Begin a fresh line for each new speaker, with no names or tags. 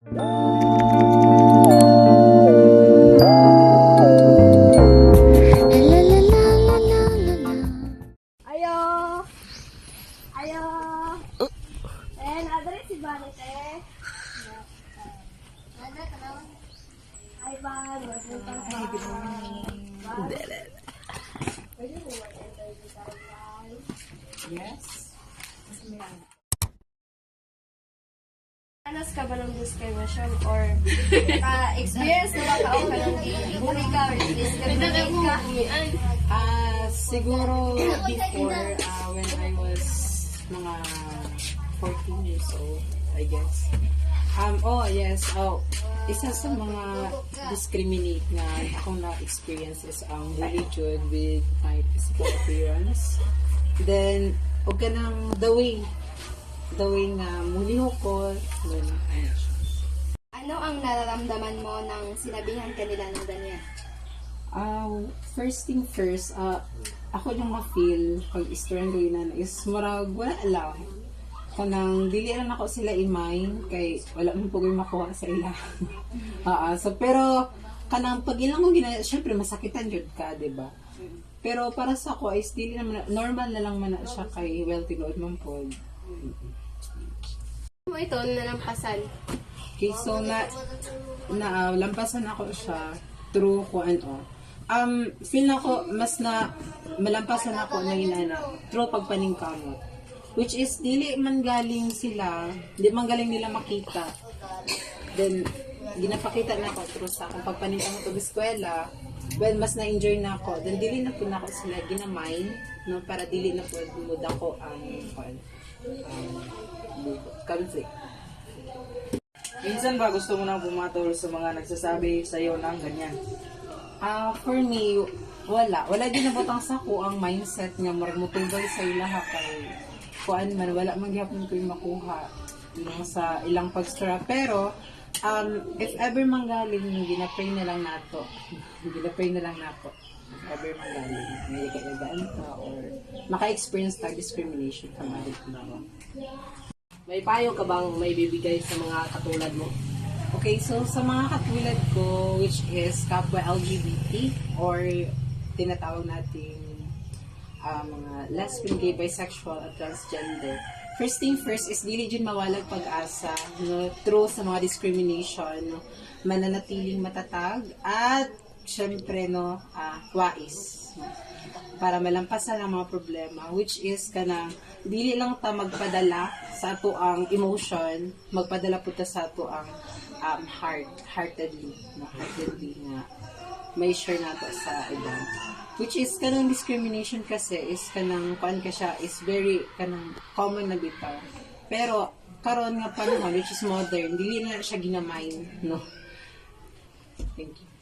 Ayo! Ayo! Eh, nadali si Banit eh. Nada ka naman. Ay, ka Ay, good morning. Pwede mo Anas ka ba ng discrimination or uh, experience na ba ka o ka ng bully ka or discriminate ka?
Ah, siguro before, ah, when I was mga 14 years old, I guess. Um, oh, yes. Oh, isa sa mga discriminate na akong na-experience is ang jud with my physical appearance. Then, o ka ng the way, way na muli ayun siya.
Ano ang nararamdaman mo nang sinabihan ka nila ng ganyan?
Uh, first thing first, uh, ako yung ma-feel pag istorang na is marag wala lang. Kanang dili lang ako sila imayin kay wala man po makuha sa ila. Ah, so pero kanang pag ilang ko gina, syempre masakitan jud ka, 'di ba? Pero para sa ako is dili naman normal na lang man siya kay well tinuod man po.
Ito nalampasan.
Okay, so na, na ah, lampasan ako siya through ko ano. Um, feel na ko mas na malampasan ako na inana through pagpaningkamot. Which is dili man galing sila, di man galing nila makita. Then ginapakita na ako through sa akong pagpaningkamot sa eskwela. Well, mas na-enjoy na ako. Then dili na po na ako sila ginamay, no, para dili na po lumod ako ang um, um, conflict.
Minsan ba gusto mo nang pumatol sa mga nagsasabi sa iyo ng ganyan?
Ah, for me, wala. Wala din nabutang sa ko ang mindset nga marmutubay sa ilaha kay kuan man wala man gyapon ko makuha yung sa ilang pagstrap pero um, if ever manggaling ginapray na lang nato ginapray na lang nato if ever manggaling may kailangan ka or maka-experience tag discrimination other people
May payo ka bang may bibigay sa mga katulad mo?
Okay, so sa mga katulad ko, which is kapwa LGBT or tinatawag nating ah, mga lesbian, gay, bisexual, at transgender. First thing first is dili dyan mawalag pag-asa no, through sa mga discrimination, no, mananatiling matatag, at syempre, no, ah, wais. No, para malampasan ang mga problema which is kanang dili lang ta magpadala sa ato ang emotion magpadala po ta sa ato ang um, heart heartedly na heartedly nga may share nato sa iba which is kanang discrimination kasi is kanang kuan ka siya is very kanang common na bitaw pero karon nga panahon which is modern dili na siya ginamay no. Thank you